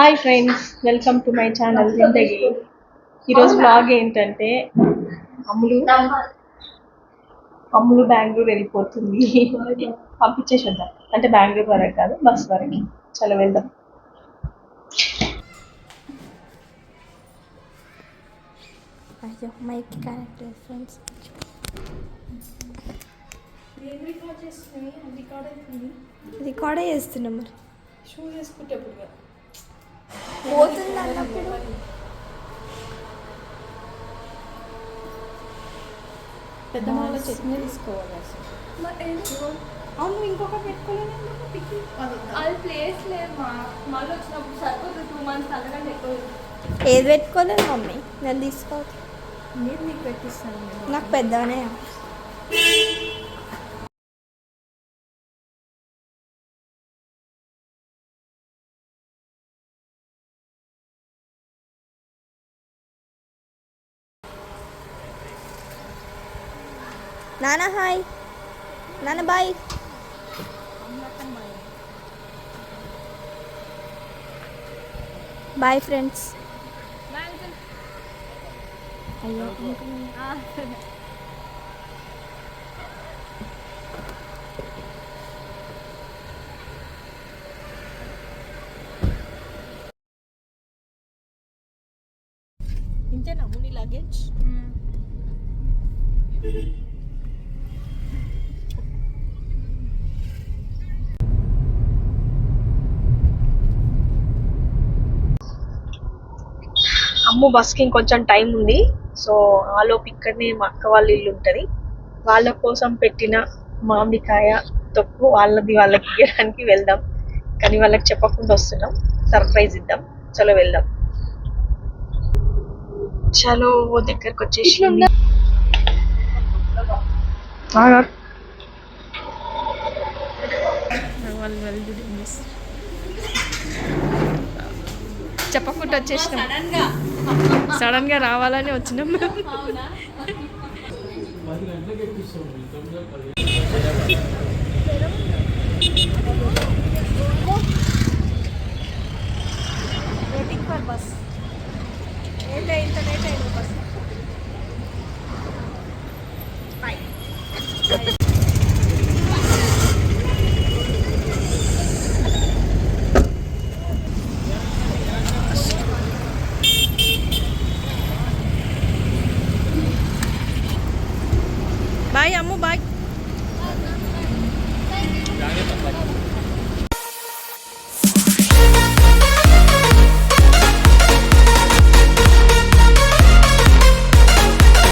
Hi friends welcome to my channel Zindagi ఈరోజు blog ఏంటంటే అమ్ములు అమ్ములు బెంగళూరు వెళ్ళిపోతుంది. పంపించేసేద్దాం. అంటే బెంగళూరు వరకు కాదు బస్ వరకు. చలో వెళ్దాం. అయ్యో మైక్ కరెక్ట్ ఫ్రెండ్స్ రికార్డే చేస్తున్నాం మరి? షూ వేసుకుంటే పోతుంది అన్నప్పుడు పెద్ద మాల చట్నీ తీసుకోవాలి అవును ఇంకొక పెట్టుకోలేదు అది ప్లేస్ లేదు మా మళ్ళీ వచ్చినప్పుడు సరిపోతుంది. టూ మంత్స్ అంతకంటే ఎక్కువ ఏది పెట్టుకోలేదు మమ్మీ? నేను తీసుకోవచ్చు నేను నీకు పెట్టిస్తాను. నాకు పెద్దగానే నాన్న హాయ్. నాన్న బాయ్. Bye friends. అయ్యో ఇంతేనా? నీ లగేజ్ అమ్ము బస్కి ఇంకొంచెం టైం ఉంది. సో ఆలోపు ఇక్కడనే మా అక్క వాళ్ళ ఇల్లు ఉంటుంది. వాళ్ళ కోసం పెట్టిన మామిడికాయ తొక్కు వాళ్ళది వాళ్ళకి ఇవ్వడానికి వెళ్దాం. కానీ వాళ్ళకి చెప్పకుండా వస్తున్నాం. సర్ప్రైజ్ ఇద్దాం. చలో వెళ్దాం. చలో దగ్గరకు వచ్చేసి చెప్పకుండా వచ్చేసినాం. సడన్గా రావాలని వచ్చినాం వెయిటింగ్